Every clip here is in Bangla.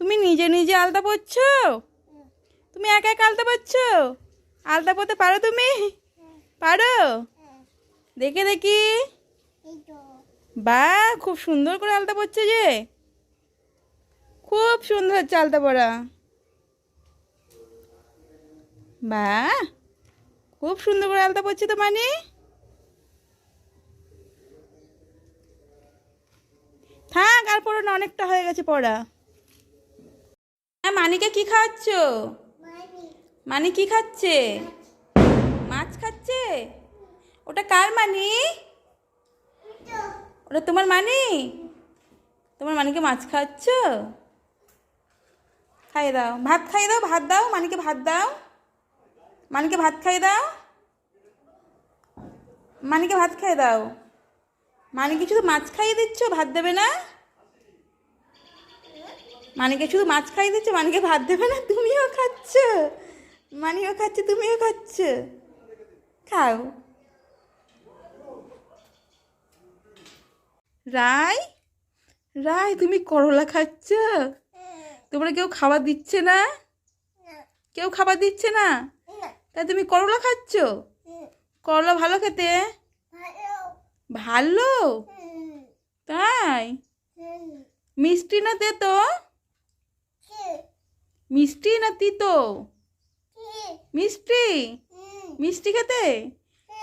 তুমি নিজে নিজে আলতা পরছো? তুমি একা একা আলতা পরছো? আলতা পরতে পারো তুমি? পারো? দেখে দেখি। বা, খুব সুন্দর করে আলতা পরছে যে। খুব সুন্দর হচ্ছে আলতা পরা। বা, খুব সুন্দর করে আলতা পরছে তো মানে। থাক, আর পড়ো না, অনেকটা হয়ে গেছে পড়া। হ্যাঁ মানিকে কি খাওয়াচ্ছ? মানি। কি খাচ্ছে? মাছ খাচ্ছে? ওটা কার মানি? ওটা তোমার মানি? তোমার মানিকে মাছ খাওয়াচ্ছ? খাইয়ে দাও। ভাত খাইয়ে দাও ভাত দাও। মানিকে ভাত দাও। মানিকে ভাত খাইয়ে দাও। মানিকে ভাত খাইয়ে দাও। মানিকে শুধু মাছ খাইয়ে দিচ্ছ ভাত দেবে না? মানিকে শুধু মাছ খাইয়ে দিচ্ছে, মানিকে ভাত দেবে না? তুমিও খাচ্ছ। মানিও খাচ্ছে, তুমিও খাচ্ছ। খাও। রায় রায় তুমি করলা খাচ্ছ? তোমরা কেউ খাবার দিচ্ছে না? কেউ খাবার দিচ্ছে না? তাই তুমি করলা খাচ্ছ? করলা ভালো খেতে? ভালো? তাই? মিষ্টি না তেতো মিষ্টি না তিতো? মিষ্টি? মিষ্টি খেতে?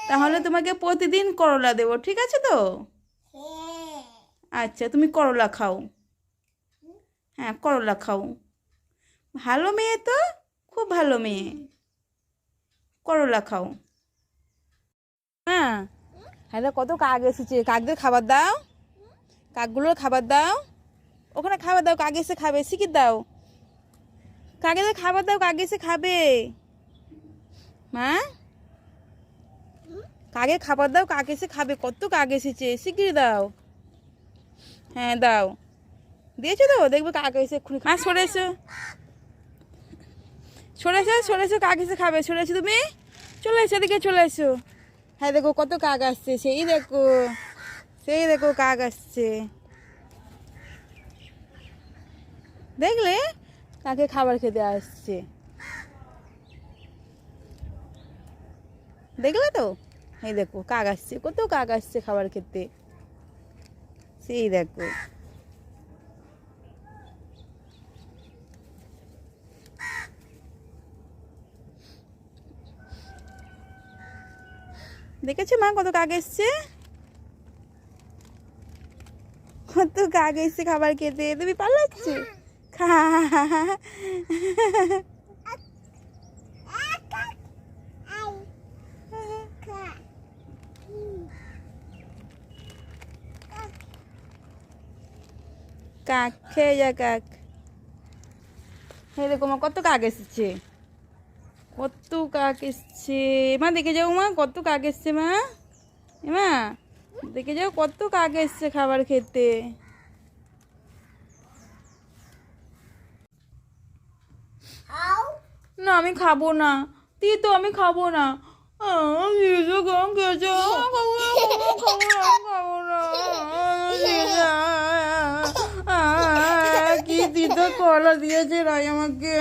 তাহলে তোমাকে প্রতিদিন করলা দেবো ঠিক আছে তো? আচ্ছা তুমি করলা খাও। হ্যাঁ করলা খাও। ভালো মেয়ে তো? খুব ভালো মেয়ে। করলা খাও। হ্যাঁ। হ্যাঁ কত কাক এসেছে কাকদের খাবার দাও। কাকগুলোর খাবার দাও। ওখানে খাবার দাও কাক এসে খাবে শিখিয়ে দাও। কাকেদের খাবার দাও কাক এসে খাবে? মা? কাকে খাবার দাও কাক এসে খাবে? কত কাক এসেছে? শিগগিরি দাও। হ্যাঁ দাও। দিয়েছ তো? দেখবে কাকে এসে এক্ষুনি হ্যাঁ সরে এসো। সরে এসো সরে এসো কাক এসে খাবে? সরে এসো তুমি। চলে এসো এদিকে চলে এসো। হ্যাঁ দেখো কত কাক আসছে। সেই দেখো। সেই দেখো কাক আসছে। দেখলে? কাকে খাবার খেতে আসছে। দেখলে তো? এই দেখো, কাক আসছে, কত কাক আসছে খাবার খেতে। সেই দেখো। দেখেছ মা কত কাক এসছে? কত কাক এসছে খাবার খেতে। তুমি পালাচ্ছে কাক, খেয়ে যা কাক। এই দেখো মা, কত কাক এসেছে। কত কাক এসছে। মা, দেখে যাও মা, কত কাক এসছে মা। মা, দেখে যাও কত কাক এসছে খাবার খেতে। না, আমি খাব না। তুই তো, আমি খাব না। কি দিতে কলা দিয়েছে রাই আমাকে।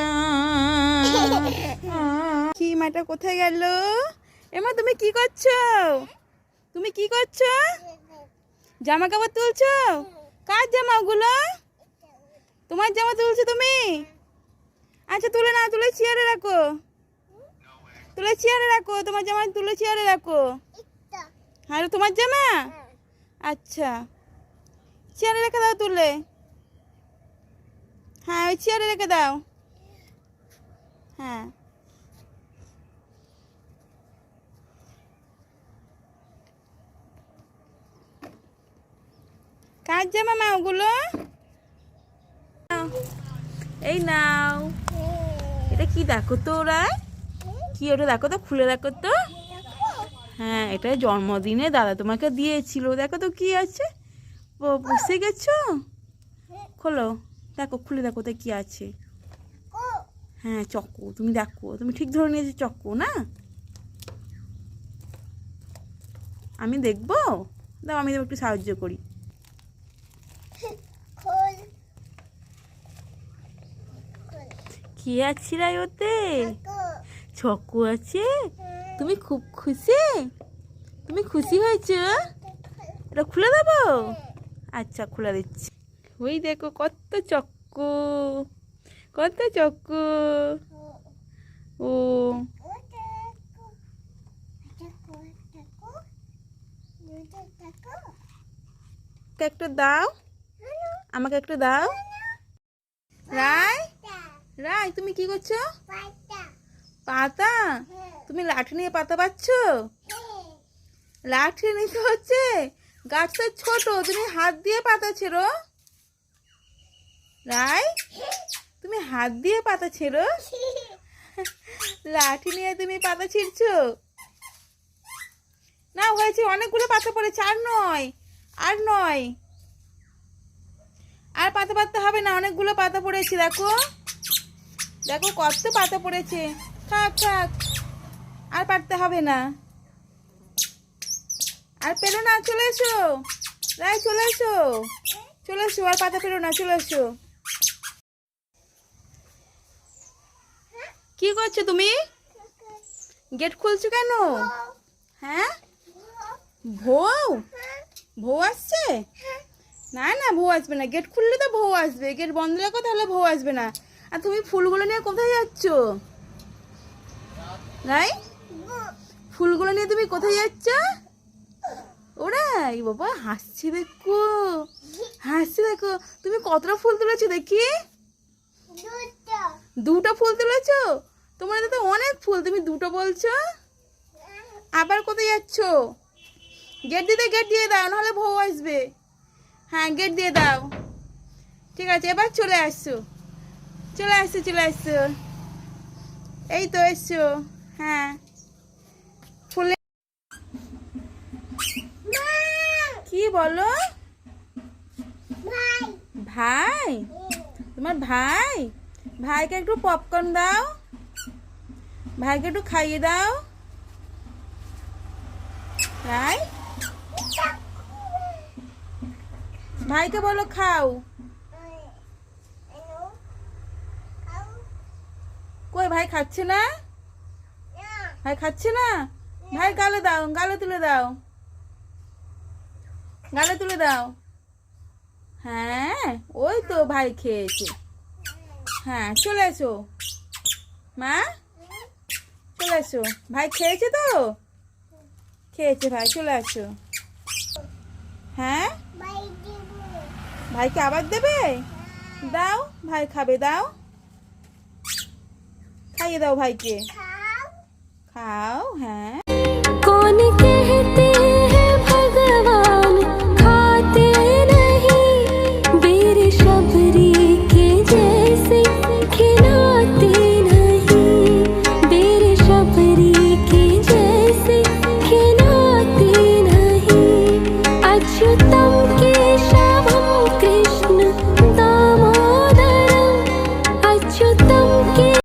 কি, মাটা কোথায় গেল? এমা, তুমি কি করছ? তুমি কি করছ? জামা কাপড় তুলছো? কার জামা ওগুলো? তোমার জামা তুলছো তুমি? আচ্ছা তুলে না তুলে চেয়ারে রাখো। তুলে চেয়ারে রাখো তোমার জামা তুলে চেয়ারে রাখো। হ্যাঁ তোমার জামা? আচ্ছা। চেয়ারে রেখে দাও তুলে। হ্যাঁ ওই চেয়ারে রেখে দাও। হ্যাঁ। কার জামা মা ওগুলো? এই নাও। এটা কি দেখো তো ওরা কি ওটা দেখো তো? খুলে দেখো তো। হ্যাঁ এটা জন্মদিনে দাদা তোমাকে দিয়েছিল। দেখো তো কি আছে। বুঝতে গেছো? খোলো। দেখো, খুলে দেখো তো কি আছে। হ্যাঁ চক্কু তুমি দেখো। তুমি ঠিক ধরে নিয়েছো চক্কু না? আমি দেখব? দাও, আমি একটু সাহায্য করি। কি আছে রে ওতে ছকু আছে? তুমি খুব খুশি? তুমি খুশি হয়েছো? এটা খুলে দেবো? আচ্ছা খুলে দিচ্ছি। ওই দেখো কত চক্কু কত চক্কু ও। একটু দাও। আমাকে একটু দাও। রায়? রায় তুমি কি করছ? পাতা। তুমি লাঠি নিয়ে পাতা পাচ্ছ লাঠি নিতে হচ্ছে? গাছটা ছোট তুমি হাত দিয়ে পাতা ছেড়ো। রায় তুমি হাত দিয়ে পাতা ছেড়ো। লাঠি নিয়ে তুমি পাতা ছিঁড়ছো? না হয়েছে অনেকগুলো পাতা পড়েছে আর নয় আর নয়। আর পাতা পাততে হবে না অনেকগুলো পাতা পড়েছে দেখো। দেখো কত পাতা পড়েছে। থাক থাক। আর পারতে হবে না। আর পেরো না, চলে এসো। রায় চলে এসো। চলে এসো, আর পাতা পেরো না, চলে এসো। কি করছ তুমি? গেট খুলছো কেন? হ্যাঁ? ভৌ? ভৌ আসছে? না না বউ আসবে না। গেট খুললে তো বউ আসবে। গেট বন্ধ রাখো, তাহলে বউ আসবে না। আর তুমি ফুলগুলো নিয়ে কোথায় যাচ্ছ? রাই? ফুলগুলো নিয়ে তুমি কোথায় যাচ্ছ? ওরাই বাবা হাসছে দেখো। হাসছে দেখো। তুমি কতটা ফুল তুলেছো দেখি? দুটো। ফুল তুলেছো? তোমার তো অনেক ফুল তুমি দুটো বলছো? আবার কোথায় যাচ্ছ? গেট দিতে গেট দিয়ে দাও নাহলে বউ আসবে। হ্যাঁ গেট দিয়ে দাও। ঠিক আছে এবার চলে আসছো চলে আসছো চলে আসছো। এই তো এসছো হ্যাঁ। ফুলে কি বলো? ভাই? তোমার ভাই? ভাইকে একটু পপকর্ন দাও। ভাইকে একটু খাইয়ে দাও। ভাই? ভাইকে বলো খাও। কই ভাই খাচ্ছে না? ভাই খাচ্ছে না? ভাই গালে দাও গালে তুলে দাও। গালে তুলে দাও। হ্যাঁ ওই তো ভাই খেয়েছে। হ্যাঁ চলে এসো। মা? চলে এসো। ভাই খেয়েছে তো? খেয়েছে ভাই চলে আসো হ্যাঁ? ভাইকে আবার দেবে? দাও ভাই খাবে দাও। খাইয়ে দাও ভাইকে। খাও। হ্যাঁ।